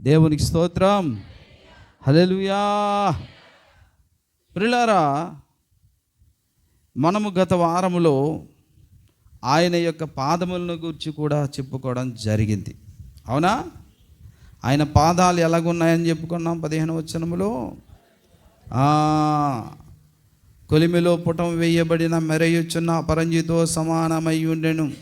దేవునికి స్తోత్రం. హలెలుయా ప్రిలారా మనము గత వారములో ఆయన యొక్క పాదములను గురించి కూడా చెప్పుకోవడం జరిగింది. అవునా? ఆయన పాదాలు ఎలాగున్నాయని చెప్పుకున్నాం పదిహేను వచనములో? కొలిమిలో పుటం వేయబడిన మెరయుచున్న అపరంజితో సమానమై ఉండెను.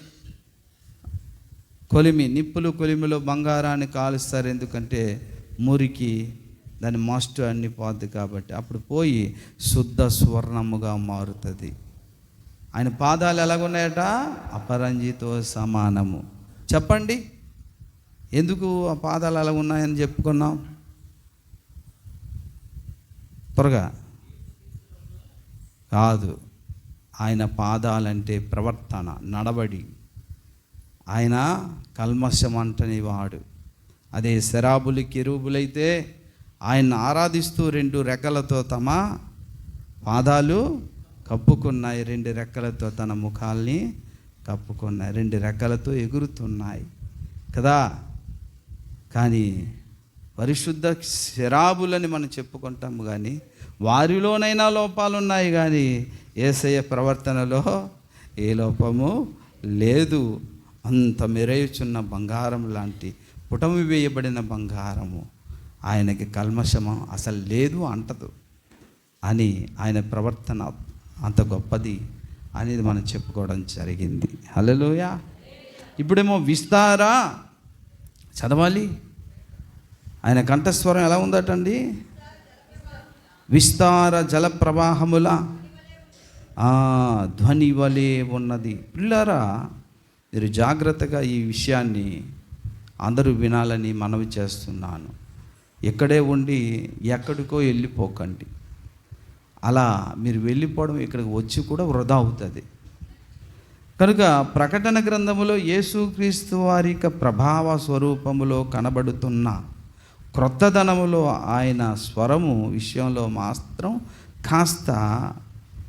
కొలిమి నిప్పులు కొలిమిలో బంగారాన్ని కాలుస్తారు. ఎందుకంటే మురికి దాని మస్ట్ అన్ని పోద్ది కాబట్టి అప్పుడు పోయి శుద్ధ స్వర్ణముగా మారుతుంది. ఆయన పాదాలు ఎలాగున్నాయట? అపరంజితో సమానము. చెప్పండి ఎందుకు ఆ పాదాలు అలా ఉన్నాయని చెప్పుకున్నాం? త్వరగా. కాదు ఆయన పాదాలంటే ప్రవర్తన నడబడి ఆయన కల్మషం వాడు అదే శరాబులు కెరూబులైతే ఆయన ఆరాధిస్తూ రెండు రెక్కలతో తమ పాదాలు కప్పుకున్నాయి. రెండు రెక్కలతో తన ముఖాల్ని కప్పుకున్నాయి. రెండు రెక్కలతో ఎగురుతున్నాయి. కదా? కానీ పరిశుద్ధ శరాబులని మనం చెప్పుకుంటాము కానీ వారిలోనైనా లోపాలు ఉన్నాయి కానీ ఏసయ్య ప్రవర్తనలో ఏ లోపము లేదు. అంత మెరేయుచున్న బంగారం లాంటి పుటమి వేయబడిన బంగారము ఆయనకి కల్మషము అసలు లేదు అంటదు అని ఆయన ప్రవర్తన అంత గొప్పది అనేది మనం చెప్పుకోవడం జరిగింది. హలోయ ఇప్పుడేమో విస్తారా? చదవాలి. ఆయన కంఠస్వరం ఎలా ఉందటండి? విస్తార జల ప్రవాహముల. ధ్వని వలె ఉన్నది. పిల్లరా మీరు జాగ్రత్తగా ఈ విషయాన్ని అందరూ వినాలని మనవి చేస్తున్నాను. ఇక్కడే ఉండి ఎక్కడికో వెళ్ళిపోకండి. అలా మీరు వెళ్ళిపోవడం ఇక్కడికి వచ్చి కూడా వృధా అవుతుంది. కనుక ప్రకటన గ్రంథములో యేసుక్రీస్తు వారి ప్రభావ స్వరూపములో కనబడుతున్న క్రొత్తదనములో ఆయన స్వరము విషయంలో మాత్రం కాస్త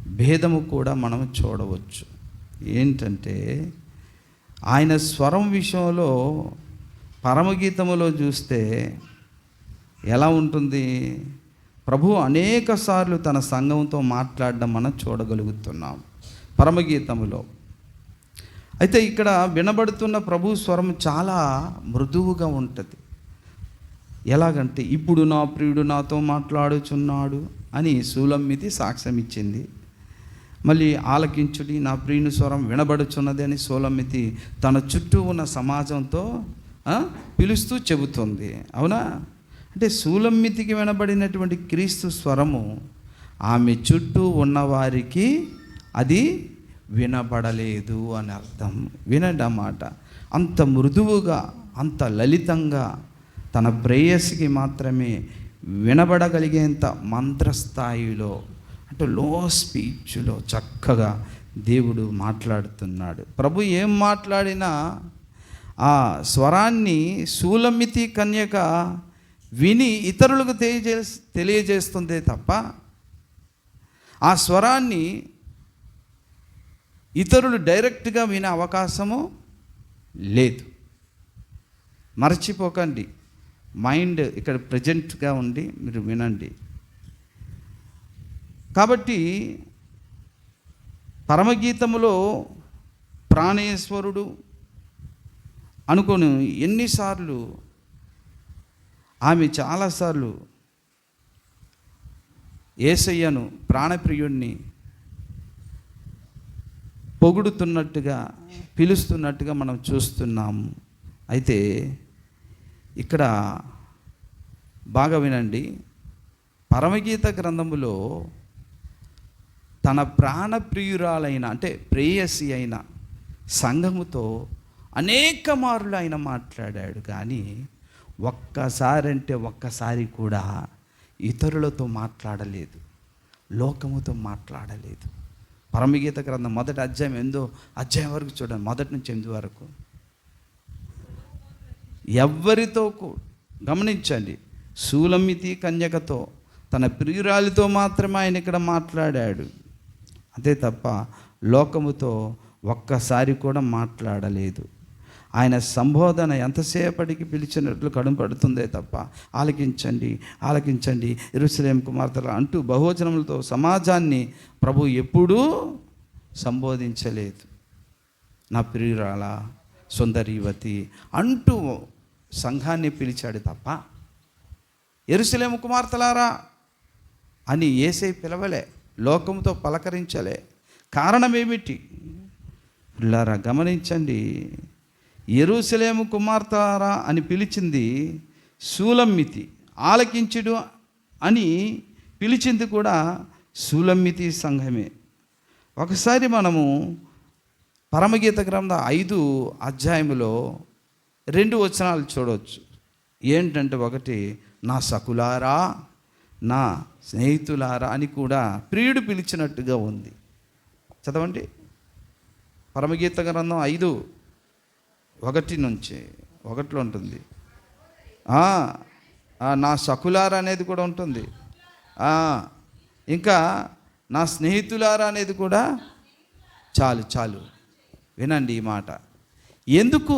భేదము కూడా మనం చూడవచ్చు. ఏంటంటే ఆయన స్వరం విషయంలో పరమగీతములో చూస్తే ఎలా ఉంటుంది? ప్రభు అనేక సార్లు తన సంఘంతో మాట్లాడడం మనం చూడగలుగుతున్నాం పరమగీతములో. అయితే ఇక్కడ వినబడుతున్న ప్రభు స్వరం చాలా మృదువుగా ఉంటుంది. ఎలాగంటే ఇప్పుడు నా ప్రియుడు నాతో మాట్లాడుచున్నాడు అని సూలమ్మితి సాక్ష్యం ఇచ్చింది మళ్ళీ ఆలకించుడి నా ప్రియుని స్వరం వినబడుచున్నది అని సోలమితి తన చుట్టూ ఉన్న సమాజంతో పిలుస్తూ చెబుతుంది. అవునా? అంటే సూలమ్మితికి వినబడినటువంటి క్రీస్తు స్వరము ఆమె చుట్టూ ఉన్నవారికి అది వినబడలేదు అని అర్థం. వినండి అన్నమాట అంత మృదువుగా అంత లలితంగా తన ప్రేయస్కి మాత్రమే వినబడగలిగేంత మంత్రస్థాయిలో అంటే లో స్పీచ్లో చక్కగా దేవుడు మాట్లాడుతున్నాడు. ప్రభు ఏం మాట్లాడినా ఆ స్వరాన్ని సూలమితి కన్యక విని ఇతరులకు తెలియజే తెలియజేస్తుందే తప్ప ఆ స్వరాన్ని ఇతరులు డైరెక్ట్గా వినే అవకాశము లేదు. మర్చిపోకండి. మైండ్ ఇక్కడ ప్రజెంట్గా ఉండి మీరు వినండి. కాబట్టి పరమగీతములో ప్రాణేశ్వరుడు అనుకొని ఎన్నిసార్లు ఆమె చాలాసార్లు ఏసయ్యను ప్రాణప్రియుణ్ణి పొగుడుతున్నట్టుగా పిలుస్తున్నట్టుగా మనం చూస్తున్నాము అయితే ఇక్కడ బాగా వినండి. పరమగీత గ్రంథములో తన ప్రాణప్రియురాలైన అంటే ప్రేయసి అయిన సంఘముతో అనేక మార్లు ఆయన మాట్లాడాడు. కానీ ఒక్కసారి అంటే ఒక్కసారి కూడా ఇతరులతో మాట్లాడలేదు. లోకముతో మాట్లాడలేదు. పరమగీత గ్రంథం మొదటి అధ్యాయం ఎందో అధ్యాయం వరకు చూడండి. మొదటి నుంచి ఎనిమిది వరకు. ఎవరితో కూ- గమనించండి. సూలమితి కన్యకతో తన ప్రియురాలితో మాత్రమే ఆయన ఇక్కడ మాట్లాడాడు. అంతే తప్ప లోకముతో ఒక్కసారి కూడా మాట్లాడలేదు. ఆయన సంబోధన ఎంతసేపటికి పిలిచినట్లు కడుము పడుతుందే తప్ప ఆలకించండి ఆలకించండి. ఇరుసలేం కుమార్తెలు అంటూ బహువచనములతో సమాజాన్ని ప్రభు ఎప్పుడూ సంబోధించలేదు. నా ప్రియురాల సుందరీవతి అంటూ సంఘాన్ని పిలిచాడు తప్ప ఎరుసలేము కుమార్తెలారా అని ఏసై పిలవలే. లోకంతో పలకరించలే. కారణం ఏమిటి పిల్లారా గమనించండి. ఎరుసలేము కుమార్తారా అని పిలిచింది సూలమ్మితి. ఆలకించుడు అని పిలిచింది కూడా సూలమ్మితి సంఘమే. ఒకసారి మనము పరమగీత గ్రంథ ఐదు అధ్యాయములో రెండు వచనాలు చూడవచ్చు ఏంటంటే ఒకటి నా సకులారా నా స్నేహితులారా అని కూడా ప్రియుడు పిలిచినట్టుగా ఉంది. చదవండి. పరమగీత గ్రంథం ఐదు ఒకటి నుంచి ఒకటిలో ఉంటుంది. నా సకులారా అనేది కూడా ఉంటుంది. ఇంకా నా స్నేహితులారా అనేది కూడా చాలు చాలు. వినండి ఈ మాట. ఎందుకు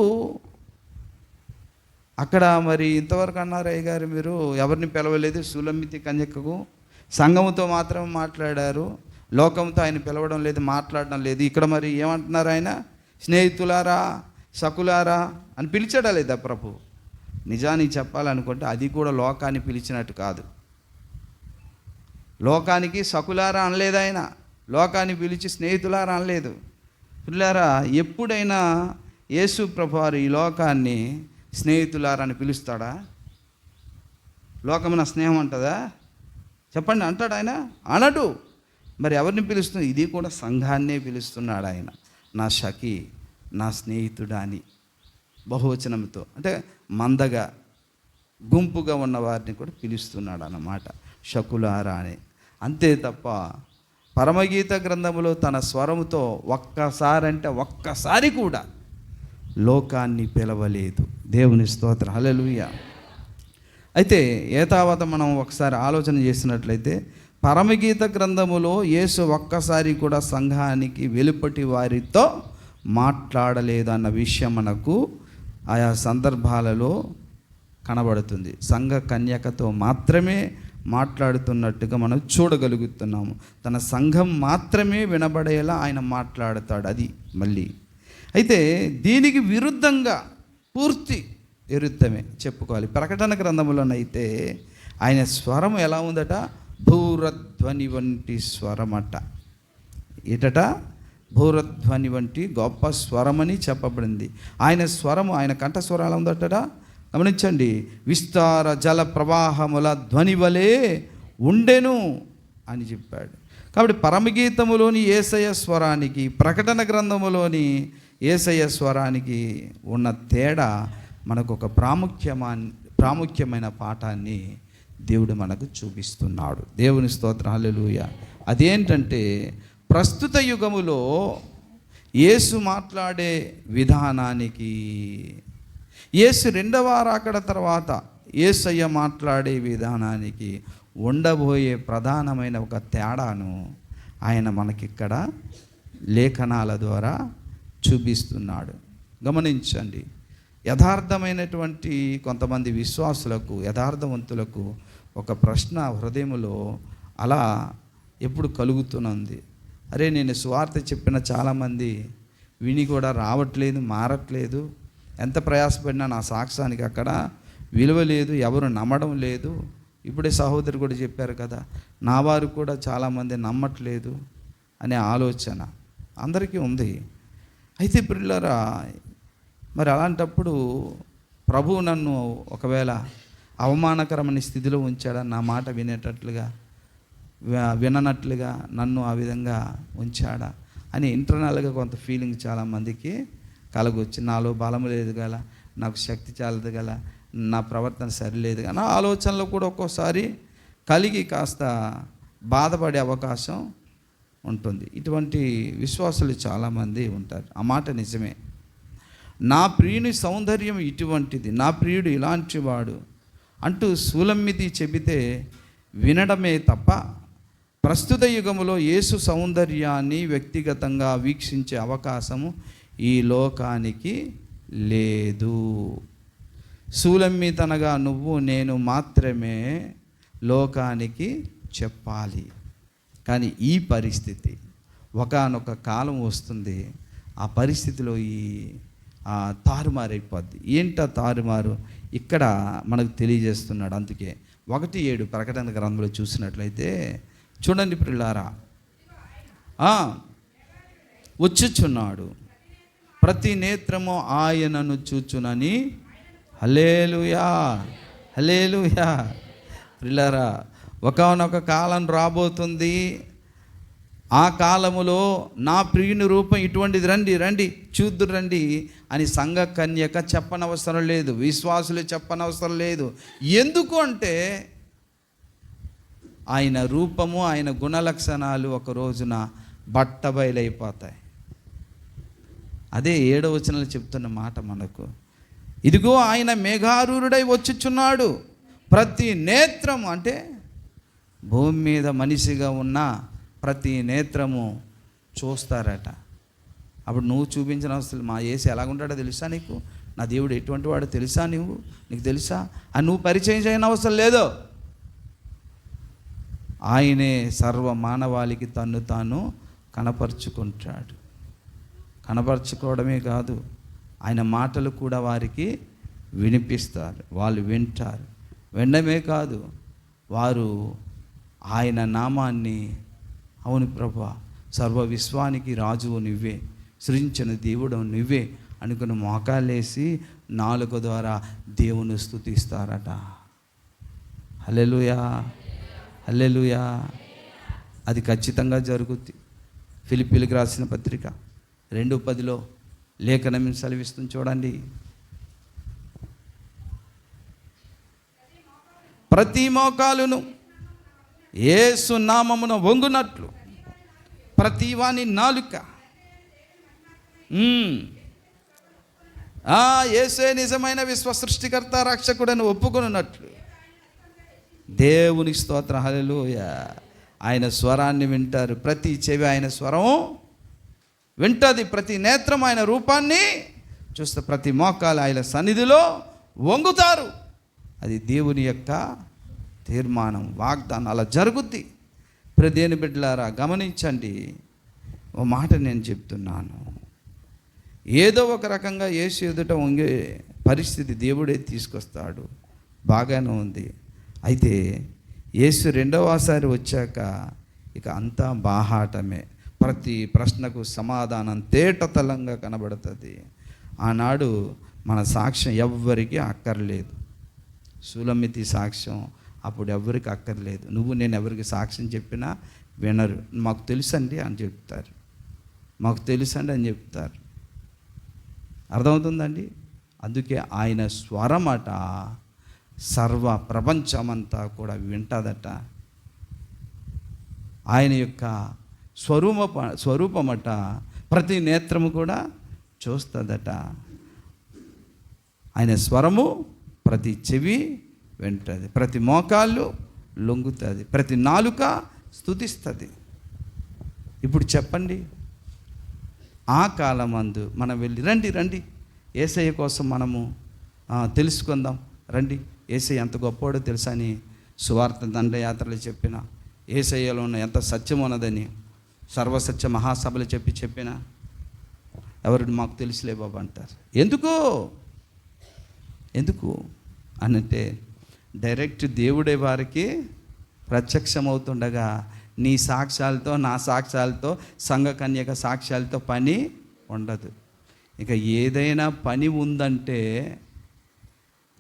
అక్కడ మరి ఇంతవరకు అన్నారు అయ్య గారు మీరు? ఎవరిని పిలవలేదు? సులమితి కన్యకకు సంఘముతో మాత్రమే మాట్లాడారు. లోకంతో ఆయన పిలవడం లేదు మాట్లాడడం లేదు. ఇక్కడ మరి ఏమంటున్నారు ఆయన? స్నేహితులారా సకులారా అని పిలిచాడా లేదా ప్రభు? నిజానికి చెప్పాలనుకుంటే అది కూడా లోకాన్ని పిలిచినట్టు కాదు. లోకానికి సకులారా అనలేదు ఆయన. లోకాన్ని పిలిచి స్నేహితులారా అనలేదు. పిల్లారా ఎప్పుడైనా యేసు ప్రభువారు ఈ లోకాన్ని స్నేహితులారా అని పిలుస్తాడా? లోకమున స్నేహం అంటదా చెప్పండి అంటాడు ఆయన. అనడు. మరి ఎవరిని పిలుస్తున్నాడు ఇది కూడా సంఘాన్నే పిలుస్తున్నాడు ఆయన. నా షకి నా స్నేహితుడా అని బహువచనంతో అంటే మందగా గుంపుగా ఉన్న వారిని కూడా పిలుస్తున్నాడు అన్నమాట. శకులారా అని. అంతే తప్ప పరమగీత గ్రంథములో తన స్వరముతో ఒక్కసారంటే ఒక్కసారి కూడా లోకాన్ని పిలవలేదు. దేవుని స్తోత్రం. హల్లెలూయా. అయితే ఏతావత మనం ఒకసారి ఆలోచన చేసినట్లయితే పరమగీత గ్రంథములో యేసు ఒక్కసారి కూడా సంఘానికి వెలుపటి వారితో మాట్లాడలేదు అన్న విషయం మనకు ఆయా సందర్భాలలో కనబడుతుంది. సంఘ కన్యకతో మాత్రమే మాట్లాడుతున్నట్టుగా మనం చూడగలుగుతున్నాము. తన సంఘం మాత్రమే వినబడేలా ఆయన మాట్లాడతాడు అది మళ్ళీ. అయితే దీనికి విరుద్ధంగా పూర్తి విరుద్ధమే చెప్పుకోవాలి. ప్రకటన గ్రంథములోనైతే ఆయన స్వరం ఎలా ఉందట? భూరధ్వని వంటి స్వరమట. ఏటట? భూరధ్వని వంటి గొప్ప స్వరమని చెప్పబడింది. ఆయన స్వరము ఆయన కంఠస్వరం ఎలా ఉందట గమనించండి. విస్తార జల ప్రవాహముల ధ్వని వలె ఉండెను అని చెప్పాడు. కాబట్టి పరమగీతములోని ఏసయ స్వరానికి ప్రకటన గ్రంథములోని ఏసయ స్వరానికి ఉన్న తేడా మనకు ఒక ప్రాముఖ్యమా ప్రాముఖ్యమైన పాఠాన్ని దేవుడు మనకు చూపిస్తున్నాడు. దేవుని స్తోత్రం హల్లెలూయ. అదేంటంటే ప్రస్తుత యుగములో యేసు మాట్లాడే విధానానికి యేసు రెండవ రాకడ తర్వాత యేసయ్య మాట్లాడే విధానానికి ఉండబోయే ప్రధానమైన ఒక తేడాను ఆయన మనకిక్కడ లేఖనాల ద్వారా చూపిస్తున్నాడు. గమనించండి. యథార్థమైనటువంటి కొంతమంది విశ్వాసులకు యథార్థవంతులకు ఒక ప్రశ్న హృదయంలో అలా ఎప్పుడు కలుగుతున్నది. అరే నేను స్వార్థ చెప్పిన చాలామంది విని కూడా రావట్లేదు మారట్లేదు. ఎంత ప్రయాసపడినా నా సాక్ష్యానికి అక్కడ విలువ లేదు ఎవరు నమ్మడం లేదు. ఇప్పుడే సహోదరు కూడా చెప్పారు కదా నా వారు కూడా చాలామంది నమ్మట్లేదు అనే ఆలోచన అందరికీ ఉంది. అయితే పిల్లరా మరి అలాంటప్పుడు ప్రభువు నన్ను ఒకవేళ అవమానకరమైన స్థితిలో ఉంచాడా? నా మాట వినేటట్లుగా విననట్లుగా నన్ను ఆ విధంగా ఉంచాడా? అని ఇంటర్నల్గా కొంత ఫీలింగ్ చాలామందికి కలగొచ్చి నాలో బలం లేదు గల నాకు శక్తి చాలదు గల నా ప్రవర్తన సరిలేదు కానీ నా ఆలోచనలో కూడా ఒక్కోసారి కలిగి కాస్త బాధపడే అవకాశం ఉంటుంది. ఇటువంటి విశ్వాసులు చాలామంది ఉంటారు. ఆ మాట నిజమే. నా ప్రియుని సౌందర్యం ఇటువంటిది నా ప్రియుడు ఇలాంటి వాడు అంటూ సూలమ్మితి చెబితే వినడమే తప్ప ప్రస్తుత యుగంలో యేసు సౌందర్యాన్ని వ్యక్తిగతంగా వీక్షించే అవకాశము ఈ లోకానికి లేదు. సూలమ్మితనగా నువ్వు నేను మాత్రమే లోకానికి చెప్పాలి. కానీ ఈ పరిస్థితి ఒకానొక కాలం వస్తుంది. ఆ పరిస్థితిలో ఈ తారుమారైపోద్ది. ఏంట తారుమారు? ఇక్కడ మనకు తెలియజేస్తున్నాడు. అందుకే ఒకటి ఏడు ప్రకటన గ్రంథంలో చూసినట్లయితే చూడండి పిల్లారా వచ్చుచున్నాడు. ప్రతి నేత్రము ఆయనను చూచునని హలేలుయా హలేలుయా పిల్లారా ఒకనొక కాలం రాబోతుంది. ఆ కాలములో నా ప్రియుని రూపం ఇటువంటిది రండి రండి చూద్దురు రండి అని సంఘ కన్యక చెప్పనవసరం లేదు విశ్వాసులు చెప్పనవసరం లేదు. ఎందుకు అంటే ఆయన రూపము ఆయన గుణలక్షణాలు ఒక రోజున బట్టబయలైపోతాయి అదే ఏడవచనలు చెప్తున్న మాట మనకు. ఇదిగో ఆయన మేఘారూరుడై వచ్చుచున్నాడు. ప్రతి నేత్రం అంటే భూమి మీద మనిషిగా ఉన్న ప్రతి నేత్రము చూస్తారట. అప్పుడు నువ్వు చూపించిన అవసరం మా ఏసి ఎలాగుంటాడో తెలుసా నీకు? నా దేవుడు ఎటువంటి వాడో తెలుసా నువ్వు నీకు తెలుసా? అని నువ్వు పరిచయం చేయని అవసరం లేదు. ఆయనే సర్వ మానవాళికి తన్ను తాను కనపరుచుకుంటాడు. కనపరుచుకోవడమే కాదు ఆయన మాటలు కూడా వారికి వినిపిస్తారు వాళ్ళు వింటారు. వినడమే కాదు వారు ఆయన నామాన్ని అవును ప్రభా. సర్వ విశ్వానికి రాజువు నువ్వే సృజించిన దేవుడు నువ్వే అనుకుని మోకాలేసి నాలుక ద్వారా దేవుని స్థుతిస్తారట. Hallelujah hallelujah. అది ఖచ్చితంగా జరుగుద్ది. ఫిలిపిలకు రాసిన పత్రిక రెండు పదిలో లేఖనం సెలవిస్తుంది చూడండి. ప్రతి మోకాలును ఏసు సున్నామమున వంగునట్లు ప్రతివాని నాలుక. ఏసే నిజమైన విశ్వ సృష్టికర్త రక్షకుడని ఒప్పుకొనున్నట్లు. దేవుని స్తోత్ర హల్లెలూయ. ఆయన స్వరాన్ని వింటారు. ప్రతి చెవి ఆయన స్వరం వింటది. ప్రతి నేత్రం ఆయన రూపాన్ని చూస్తే ప్రతి మోకాలు ఆయన సన్నిధిలో వంగుతారు. అది దేవుని యొక్క తీర్మానం వాగ్దానం అలా జరుగుద్ది. ప్రదేని బిడ్డలారా గమనించండి. ఓ మాట నేను చెప్తున్నాను. ఏదో ఒక రకంగా యేసు ఎదుట వంగే పరిస్థితి దేవుడే తీసుకొస్తాడు. బాగానే ఉంది. అయితే యేసు రెండవసారి వచ్చాక ఇక అంతా బాహాటమే. ప్రతి ప్రశ్నకు సమాధానం తేటతలంగా కనబడుతుంది. ఆనాడు మన సాక్ష్యం ఎవ్వరికీ అక్కర్లేదు. సులమితి సాక్ష్యం అప్పుడు ఎవరికి అక్కర్లేదు. నువ్వు నేను ఎవరికి సాక్ష్యం చెప్పినా వినరు. మాకు తెలుసండి అని చెప్తారు. మాకు తెలుసండి అని చెప్తారు. అర్థమవుతుందండి? అందుకే ఆయన స్వరమట సర్వ ప్రపంచమంతా కూడా వింటదట. ఆయన యొక్క స్వరూప స్వరూపమట ప్రతి నేత్రము కూడా చూస్తుందట. ఆయన స్వరము ప్రతి చెవి వెంటది. ప్రతి మోకాళ్ళు లొంగుతుంది. ప్రతి నాలుక స్థుతిస్తుంది ఇప్పుడు చెప్పండి. ఆ కాలమందు మనం వెళ్ళి రండి రండి. ఏసయ్య కోసం మనము తెలుసుకుందాం. రండి. ఏసయ్య ఎంత గొప్పోడో తెలుసా అని సువార్త దండయాత్రలు చెప్పిన. ఏసయ్యలో ఉన్న ఎంత సత్యం ఉన్నదని సర్వసత్య మహాసభలు చెప్పి చెప్పిన. ఎవరు మాకు తెలుసులే బాబు అంటారు. ఎందుకు? ఎందుకు? అనంటే డైరెక్ట్ దేవుడే వారికి ప్రత్యక్షమవుతుండగా నీ సాక్ష్యాలతో నా సాక్ష్యాలతో సంఘ కన్యక సాక్ష్యాలతో పని ఉండదు. ఇక ఏదైనా పని ఉందంటే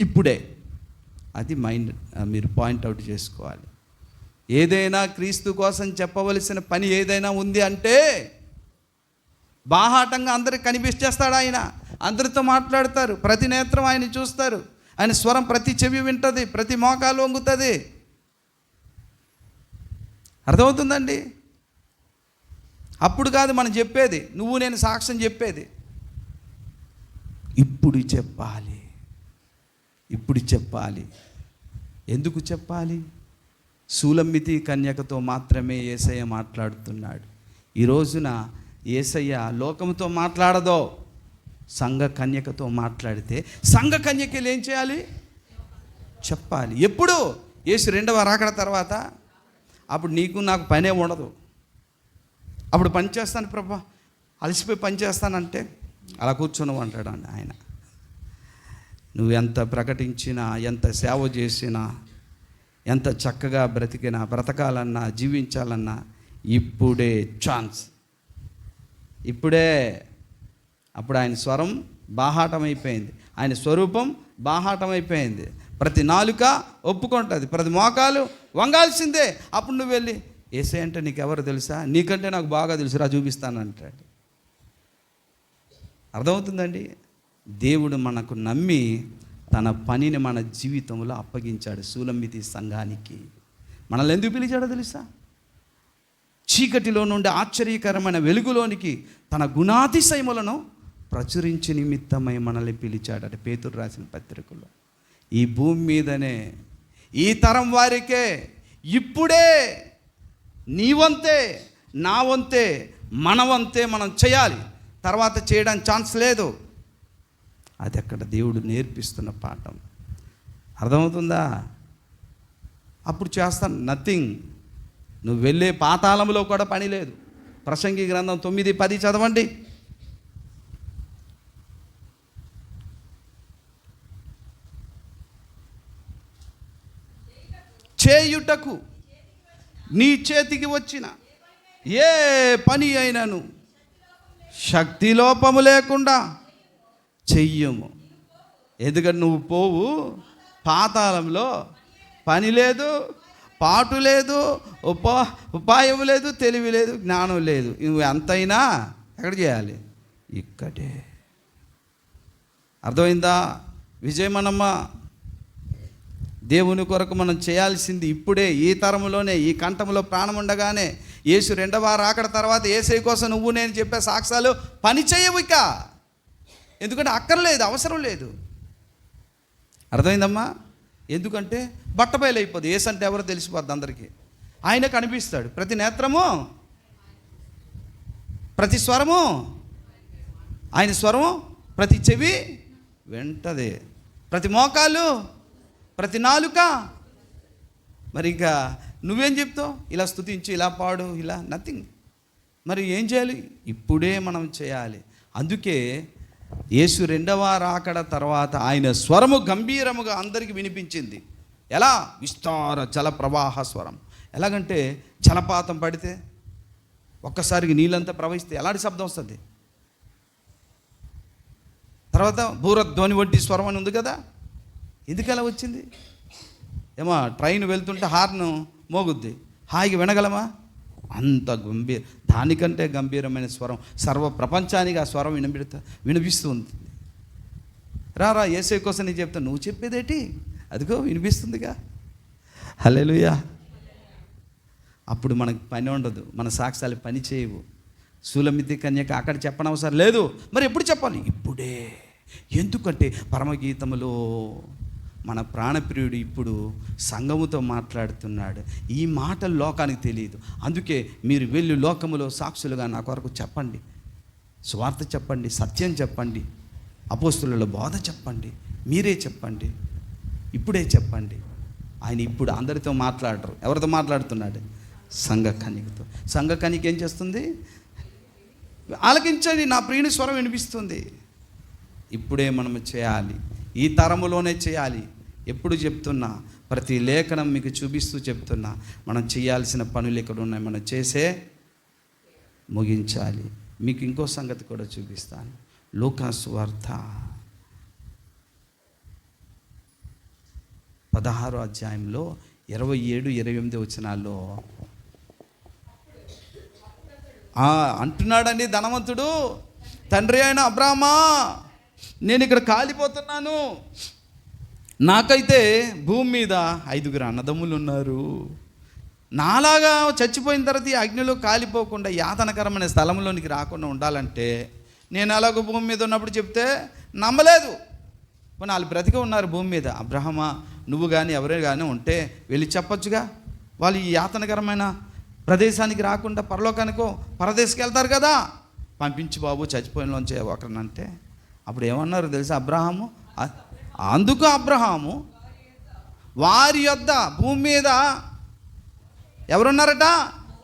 ఇప్పుడే అది మైండ్ మీరు పాయింట్అవుట్ చేసుకోవాలి. ఏదైనా క్రీస్తు కోసం చెప్పవలసిన పని ఏదైనా ఉంది అంటే బాహాటంగా అందరికి కనిపించేస్తాడు ఆయన. అందరితో మాట్లాడతారు ప్రతి నేత్రం ఆయన చూస్తారు. ఆయన స్వరం ప్రతి చెవి వింటుంది ప్రతి మోకాలు వంగుతుంది. అర్థమవుతుందండి? అప్పుడు కాదు మనం చెప్పేది నువ్వు నేను సాక్ష్యం చెప్పేది. ఇప్పుడు చెప్పాలి ఇప్పుడు చెప్పాలి. ఎందుకు చెప్పాలి? సూలమ్మితి కన్యకతో మాత్రమే ఏసయ్య మాట్లాడుతున్నాడు. ఈ రోజున ఏసయ్య లోకంతో మాట్లాడదో సంఘ కన్యకతో మాట్లాడితే సంఘ కన్యకలు ఏం చేయాలి? చెప్పాలి. ఎప్పుడు? యేసు రెండవ రాకడ తర్వాత. అప్పుడు నీకు నాకు పనే ఉండదు. అప్పుడు పని చేస్తాను ప్రభా. అలసిపోయి పని చేస్తానంటే అలా కూర్చొని అంటాడు అండి ఆయన. నువ్వు ఎంత ప్రకటించినా ఎంత సేవ చేసినా ఎంత చక్కగా బ్రతికినా బ్రతకాలన్నా జీవించాలన్నా ఇప్పుడే ఛాన్స్. ఇప్పుడే అప్పుడు ఆయన స్వరం బాహాటమైపోయింది. ఆయన స్వరూపం బాహాటమైపోయింది. ప్రతి నాలుక ఒప్పుకుంటుంది. ప్రతి మోకాలు వంగాల్సిందే. అప్పుడు నువ్వు వెళ్ళి ఏసే అంటే నీకెవరు తెలుసా? నీకంటే నాకు బాగా తెలుసురా చూపిస్తాను అంటాడు. అర్థమవుతుందండి? దేవుడు మనకు నమ్మి తన పనిని మన జీవితంలో అప్పగించాడు సూలమితి సంఘానికి. మనల్ని ఎందుకు పిలిచాడో తెలుసా? చీకటిలో నుండి ఆశ్చర్యకరమైన వెలుగులోనికి తన గుణాతిశయములను ప్రచురించే నిమిత్తమై మనల్ని పిలిచాడట పేతురు రాసిన పత్రికలో. ఈ భూమి మీదనే ఈ తరం వారికే ఇప్పుడే నీ వంతే నా వంతే మన వంతే మనం చేయాలి. తర్వాత చేయడానికి ఛాన్స్ లేదు. అది అక్కడ దేవుడు నేర్పిస్తున్న పాఠం. అర్థమవుతుందా? అప్పుడు చేస్తాను. నథింగ్ నువ్వు వెళ్ళే పాతాళంలో కూడా పని లేదు. ప్రసంగి గ్రంథం తొమ్మిది పది చదవండి. చేయుటకు నీ చేతికి వచ్చిన ఏ పని అయినను శక్తి లోపము లేకుండా చెయ్యము. ఎందుకంటే నువ్వు పోవు? పాతాళంలో పని లేదు పాటు లేదు ఉపా ఉపాయం లేదు తెలివి లేదు జ్ఞానం లేదు. నువ్వు ఎంతైనా ఎక్కడ చేయాలి? ఇక్కడే. అర్థమైందా? విజయమనమ్మ దేవుని కొరకు మనం చేయాల్సింది ఇప్పుడే ఈ తరంలోనే ఈ కంఠంలో ప్రాణం ఉండగానే యేసు రెండవ రాకడ తర్వాత ఏసై కోసం నువ్వు నేను చెప్పే సాక్ష్యాలు పని చేయవు ఇక. ఎందుకంటే అక్కర్లేదు అవసరం లేదు. అర్థమైందమ్మా? ఎందుకంటే బట్టబయలు అయిపోద్ది ఏసు అంటే ఎవరో తెలిసిపోద్ది అందరికీ. ఆయన కనిపిస్తాడు. ప్రతి నేత్రము ప్రతి స్వరము ఆయన స్వరము ప్రతి చెవి వెంటదే. ప్రతి మోకాలు ప్రతి నాలుక. మరి ఇంకా నువ్వేం చెప్తావు? ఇలా స్థుతించి ఇలా పాడు ఇలా నథింగ్. మరి ఏం చేయాలి? ఇప్పుడే మనం చేయాలి. అందుకే యేసు రెండవ రాకడ తర్వాత ఆయన స్వరము గంభీరముగా అందరికి వినిపించింది. ఎలా? విస్తార జల ప్రవాహ స్వరం. ఎలాగంటే జలపాతం పడితే ఒక్కసారికి నీళ్ళంతా ప్రవహిస్తే ఎలాంటి శబ్దం వస్తుంది? తర్వాత భూరధ్వని వంటి స్వరం అని ఉంది కదా? ఎందుకు అలా వచ్చింది? ఏమో ట్రైన్ వెళ్తుంటే హార్న్ మోగుద్ది. హాయిగా వినగలమా? అంత గంభీర దానికంటే గంభీరమైన స్వరం సర్వ ప్రపంచానికి ఆ స్వరం వినబెడతా వినిపిస్తూ ఉంది. రా రా ఏసై కోసం నేను చెప్తా. నువ్వు చెప్పేదేటి? అదిగో వినిపిస్తుందిగా. హలేలుయా అప్పుడు మనకు పని ఉండదు. మన సాక్ష్యాలు పని చేయవు. సూలమితి కన్యక అక్కడ చెప్పనవసరం లేదు. మరి ఎప్పుడు చెప్పాలి? ఇప్పుడే. ఎందుకంటే పరమగీతములో మన ప్రాణప్రియుడు ఇప్పుడు సంఘముతో మాట్లాడుతున్నాడు. ఈ మాటలు లోకానికి తెలియదు. అందుకే మీరు వెళ్ళి లోకములో సాక్షులుగా నా కొరకు చెప్పండి. స్వార్థ చెప్పండి సత్యం చెప్పండి అపోస్తులలో బోధ చెప్పండి మీరే చెప్పండి ఇప్పుడే చెప్పండి. ఆయన ఇప్పుడు అందరితో మాట్లాడరు. ఎవరితో మాట్లాడుతున్నాడు? సంఘ కన్యకతో. సంఘ ఏం చేస్తుంది? ఆలకించండి నా ప్రియుని స్వరం వినిపిస్తుంది. ఇప్పుడే మనం చేయాలి. ఈ తరములోనే చేయాలి. ఎప్పుడు చెప్తున్నా ప్రతి లేఖనం మీకు చూపిస్తూ చెప్తున్నా మనం చేయాల్సిన పనులు ఇక్కడ ఉన్నాయి మనం చేసే ముగించాలి. మీకు ఇంకో సంగతి కూడా చూపిస్తాను. లూకాసు వార్త పదహారో అధ్యాయంలో ఇరవై ఏడు ఇరవై ఎనిమిది వచ్చినాల్లో అంటున్నాడండి ధనవంతుడు తండ్రి అయిన అబ్రామా నేను ఇక్కడ కాలిపోతున్నాను. నాకైతే భూమి మీద ఐదుగురు అన్నదమ్ములు ఉన్నారు నాలాగా చచ్చిపోయిన తర్వాత ఈ అగ్నిలో కాలిపోకుండా యాతనకరమైన స్థలంలోనికి రాకుండా ఉండాలంటే నేను అలాగ భూమి మీద ఉన్నప్పుడు చెప్తే నమ్మలేదు. పోనీ వాళ్ళు బ్రతికే ఉన్నారు భూమి మీద. అబ్రహమా నువ్వు కానీ ఎవరే కానీ ఉంటే వెళ్ళి చెప్పొచ్చుగా. వాళ్ళు ఈ యాతనకరమైన ప్రదేశానికి రాకుండా పరలోకానికో పరదేశకి వెళ్తారు కదా. పంపించి బాబు చచ్చిపోయినలోంచి ఒకరినంటే. అప్పుడు ఏమన్నారు తెలుసా అబ్రహాము? అందుకు అబ్రహాము వారి యొద్ద భూమి మీద ఎవరున్నారట?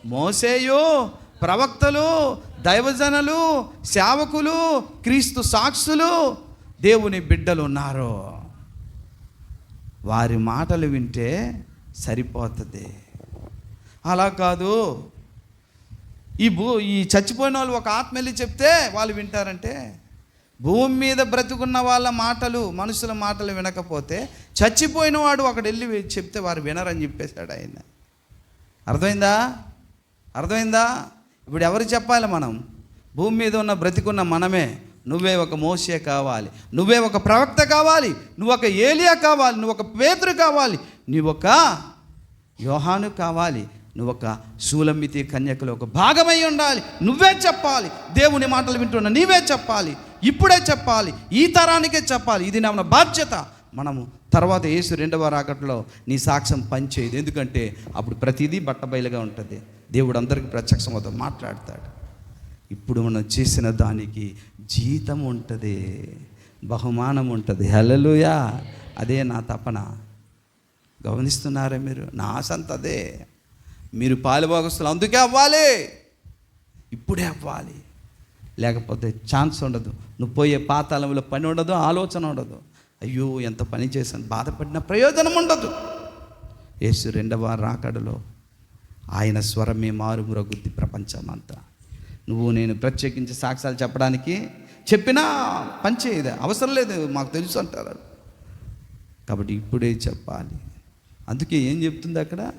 మోసేయు ప్రవక్తలు దైవజనులు సేవకులు క్రీస్తు సాక్షులు దేవుని బిడ్డలు ఉన్నారు వారి మాటలు వింటే సరిపోతుంది. అలా కాదు. ఈ భూ ఈ చచ్చిపోయిన వాళ్ళు ఒక ఆత్మ వెళ్ళి చెప్తే వాళ్ళు వింటారంటే భూమి మీద బ్రతుకున్న వాళ్ళ మాటలు మనుషుల మాటలు వినకపోతే చచ్చిపోయిన వాడు ఒకడు వెళ్ళి చెప్తే వారు వినరని చెప్పేశాడు ఆయన. అర్థమైందా? అర్థమైందా? ఇప్పుడు ఎవరు చెప్పాలి మనం? భూమి మీద ఉన్న బ్రతికున్న మనమే. నువ్వే ఒక మోసే కావాలి. నువ్వే ఒక ప్రవక్త కావాలి. నువ్వు ఒక ఏలియా కావాలి. నువ్వు ఒక పేతురు కావాలి. నువ్వు ఒక యోహాను కావాలి. నువ్వు ఒక శూలమితి కన్యకలో ఒక భాగమై ఉండాలి. నువ్వే చెప్పాలి. దేవుని మాటలు వింటున్న నీవే చెప్పాలి. ఇప్పుడే చెప్పాలి ఈ తరానికే చెప్పాలి. ఇది నా బాధ్యత. మనము తర్వాత యేసు రెండవ రాకట్లో నీ సాక్ష్యం పనిచేయదు. ఎందుకంటే అప్పుడు ప్రతిదీ బట్టబయలుగా ఉంటుంది. దేవుడు అందరికీ ప్రత్యక్షమవుతా మాట్లాడతాడు. ఇప్పుడు మనం చేసిన దానికి జీతం ఉంటుంది బహుమానం ఉంటుంది. హలలుయా అదే నా తపన. గమనిస్తున్నారా మీరు? నా ఆశ అదే. మీరు పాలుభాగస్తులు అందుకే అవ్వాలి. ఇప్పుడే అవ్వాలి. లేకపోతే ఛాన్స్ ఉండదు. నువ్వు పోయే పాతాళంలో పని ఉండదు ఆలోచన ఉండదు. అయ్యో ఎంత పని చేశాను. బాధపడిన ప్రయోజనం ఉండదు. యేసు రెండవ రాకడలో ఆయన స్వరమే మారుమురగుద్ది ప్రపంచం అంతా నువ్వు నేను ప్రత్యేకించి సాక్ష్యాలు చెప్పడానికి చెప్పినా పనిచేయదు అవసరం లేదు మాకు తెలుసు అంటారు. కాబట్టి ఇప్పుడే చెప్పాలి. అందుకే ఏం చెప్తుంది అక్కడ?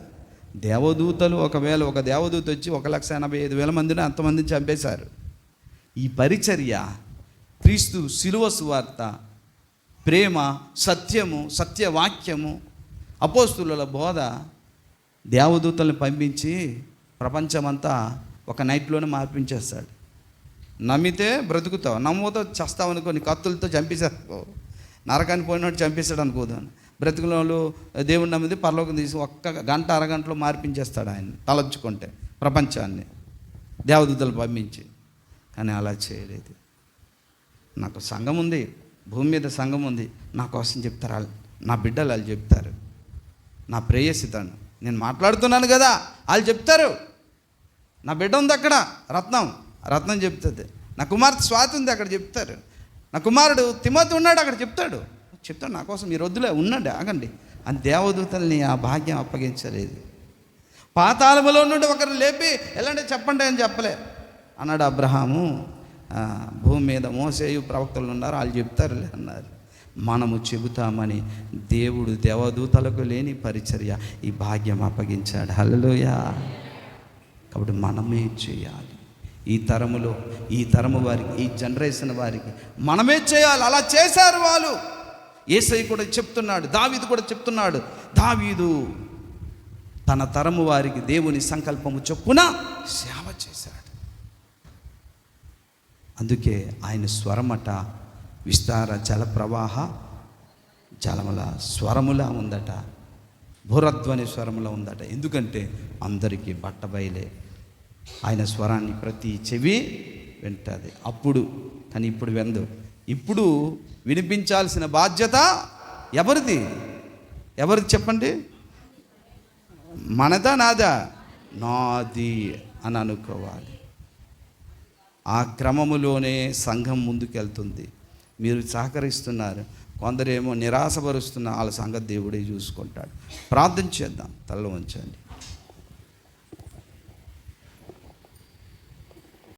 దేవదూతలు ఒకవేళ ఒక దేవదూత వచ్చి ఒక లక్ష ఎనభై ఐదు వేల మందిని అంతమందిని చంపేశారు. ఈ పరిచర్య క్రీస్తు శిలువ సువార్త ప్రేమ సత్యము సత్యవాక్యము అపోస్తుల బోధ దేవదూతల్ని పంపించి ప్రపంచమంతా ఒక నైట్లోనే మార్పించేస్తాడు. నమ్మితే బ్రతుకుతావు నమ్మతో చేస్తావు అనుకో నీ కత్తులతో చంపేసేస్తావు. నరకాన్ని పోయినట్టు చంపేస్తాడు అనుకోదాను బ్రతుకుల వాళ్ళు దేవుని నమ్మిది పరలోకం తీసి ఒక్క గంట అరగంటలో మార్పించేస్తాడు ఆయన తలచుకుంటే ప్రపంచాన్ని దేవదూతలు పంపించి. కానీ అలా చేయలేదు. నాకు సంఘం ఉంది భూమి మీద సంఘం ఉంది. నా కోసం చెప్తారు? వాళ్ళు నా బిడ్డలు వాళ్ళు చెప్తారు. నా ప్రేయసితాను. నేను మాట్లాడుతున్నాను కదా వాళ్ళు చెప్తారు. నా బిడ్డ ఉంది అక్కడ రత్నం. రత్నం చెప్తుంది. నా కుమార్తె స్వాతి ఉంది అక్కడ చెప్తారు. నా కుమారుడు తిమ్మతి ఉన్నాడు అక్కడ చెప్తాడు. చెప్తాడు నా కోసం మీరు వద్దులే ఉన్నాడు ఆగండి. అని దేవదూతల్ని ఆ భాగ్యం అప్పగించలేదు. పాతాళములో నుండి ఒకరిని లేపి ఎలాంటి చెప్పండి అని చెప్పలే. అన్నాడు అబ్రహాము భూమి మీద మోసేయు ప్రవక్తలు ఉన్నారు వాళ్ళు చెప్తారులే అన్నారు. మనము చెబుతామని దేవుడు దేవదూతలకు లేని పరిచర్య ఈ భాగ్యం అప్పగించాడు. హలలోయా కాబట్టి మనమే చేయాలి. ఈ తరములో ఈ తరము వారికి ఈ జనరేషన్ వారికి మనమే చేయాలి. అలా చేశారు వాళ్ళు. ఏసై కూడా చెప్తున్నాడు దావీదు కూడా చెప్తున్నాడు దావీదు తన తరము వారికి దేవుని సంకల్పము చొప్పున సేవ చేశాడు. అందుకే ఆయన స్వరమట విస్తార జల ప్రవాహ జలముల స్వరములా ఉందట. భూరధ్వని స్వరములా ఉందట. ఎందుకంటే అందరికీ బట్టబయలే. ఆయన స్వరాన్ని ప్రతి చెవి వింటుంది. అప్పుడు కానీ ఇప్పుడు వెందు ఇప్పుడు వినిపించాల్సిన బాధ్యత ఎవరిది? ఎవరిది చెప్పండి? మనదా నాదా? నాది అని అనుకోవాలి. ఆ క్రమములోనే సంఘం ముందుకెళ్తుంది. మీరు సహకరిస్తున్నారు. కొందరేమో నిరాశపరుస్తున్న వాళ్ళ సంగతి దేవుడే చూసుకుంటాడు. ప్రార్థన చేద్దాం. తల్ల ఉంచండి.